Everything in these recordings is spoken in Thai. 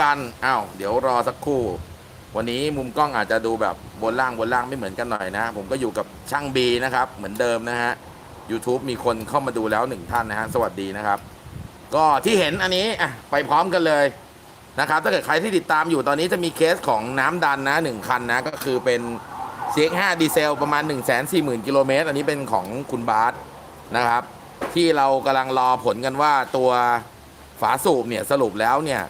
กันอ้าวเดี๋ยวรอสักครู่ วันนี้มุมกล้องอาจจะดูแบบบนล่างบนล่างไม่เหมือนกันหน่อยนะ ผมก็อยู่กับช่างบีนะครับ เหมือนเดิมนะฮะ YouTube มีคนเข้ามาดูแล้วหนึ่งท่านนะฮะ สวัสดีนะครับ ก็ที่เห็นอันนี้อะไปพร้อมกันเลยนะครับ ถ้าเกิดใครที่ติดตามอยู่ตอนนี้จะมีเคสของน้ำดันนะหนึ่งคันนะ ก็คือเป็น CX5 ดีเซลประมาณ 1 4 0 0 0 0กิโลเมตรอันนี้เป็นของคุณบาสนะครับ ที่เรากำลังรอผลกันว่าตัวฝาสูบเนี่ยสรุปแล้วเนี่ย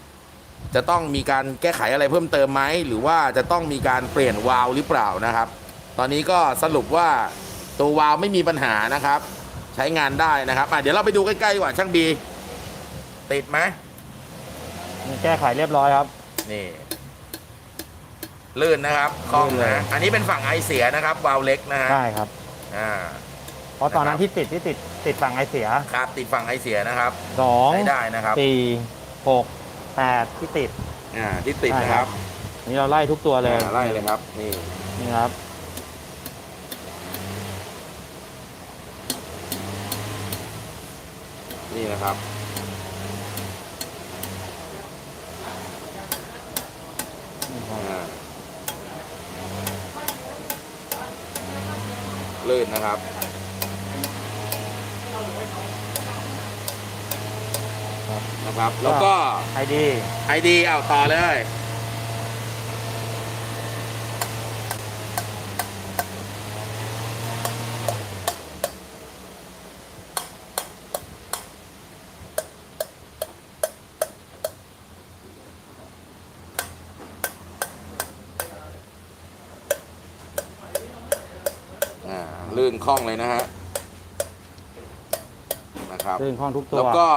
จะต้องมีการแก้ไขอะไรเพิ่มเติมไหมหรือว่าจะต้องมีการเปลี่ยนวาล์วหรือเปล่านะครับ ตอนนี้ก็สรุปว่าตัววาล์วไม่มีปัญหานะครับ ใช้งานได้นะครับอะเดี๋ยวเราไปดูใกล้ๆดีกว่าช่างบี ติดไหมมีแก้ไขเรียบร้อยครับ นี่ลื่นนะครับคล่องลื่นเลนะยอันนี้เป็นฝั่งไอเสียนะครับ วาล์วเล็กนะฮะใช่ครับ อ่าเพราะตอนนั้นะนครับที่ติดที่ติดติดฝั่งไอเสียครับติดฝั่งไอเสียนะครับสองใช้ได้นะครับ สี่หก แปดที่ติด อ่าที่ติดใช่นะคครัรับบนี่เราไล่ทุกตัวเลยอ่าไล่เลยครับ นี่นี่ครับ นี่นะครับ อ่าลื่นนะครับ ครับ นะครับ แล้วก็ ไอดีไอดีเอาต่อเลย อ่า ลื่นคล่องเลยนะฮะ นะครับ ซึ่งข้องทุกตัว แล้วก็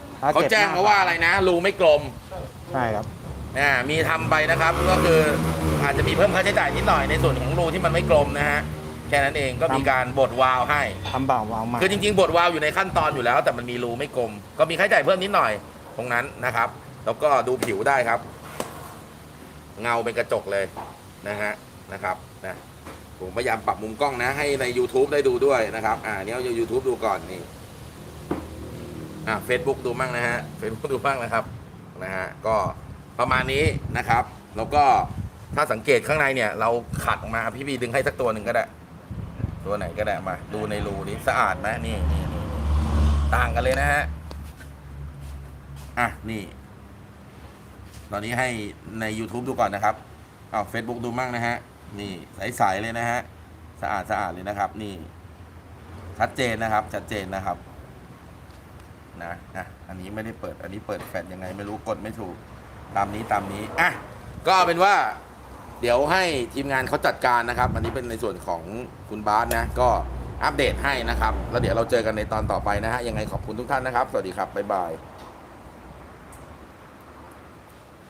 ถ้ เขาก็บแจ้งมาว่าอะไรนะรูไม่กลมใช่ครับอ่ามีทำไปนะครับก็คืออาจจะมีเพิ่มค่าใช้จ่ายนิดหน่อยในส่วนของรูที่มันไม่กลมนะฮะแค่นั้นเองก็มีการบดวาล์วให้ทำเบาวาวมาคือจริงๆบดวาล์วอยู่ในขั้นตอนอยู่แล้ว แต่มันมีรูไม่กลม ก็มีค่าใช้จ่ายเพิ่มนิดหน่อยตรงนั้นนะครับ แล้วก็ดูผิวได้ครับ เงาเป็นกระจกเลยนะฮะนะครับนะผมพยายามปรับมุมกล้องนะ ให้ใน YouTube ได้ดูด้วยนะครับ อ่าเนี้ยเอา YouTube ดูก่อนนี่ อ่า Facebook ดูมั่งนะฮะ Facebook ดูบ้างนะครับนะฮะก็ประมาณนี้นะครับ แล้วก็ถ้าสังเกตข้างในเนี่ย เราขัดออกมาพี่บีดึงให้สักตัวหนึ่งก็ได้ ตัวไหนก็ได้มา ดูในรูนี้สะอาดไหมนี่นี่นี่ต่างกันเลยนะฮะอะนี่ ตอนนี้ให้ใน YouTube ดูก่อนนะครับเอา Facebook ดูมั่งนะฮะ นี่ใสๆเลยนะฮะ สะอาดสะอาดเลยนะครับ นี่ ชัดเจนนะครับ ชัดเจนนะครับ นะอะอันนี้ไม่ได้เปิดอันนี้เปิดแฟลชยังไงไม่รู้กดไม่ถูกตามนี้ตามนี้อะก็เอาเป็นว่า เดี๋ยวให้ทีมงานเขาจัดการนะครับ อันนี้เป็นในส่วนของคุณบาสนะ ก็อัปเดตให้นะครับ แล้วเดี๋ยวเราเจอกันในตอนต่อไปนะฮะยังไงขอบคุณทุกท่านนะครับ สวัสดีครับบ๊ายบาย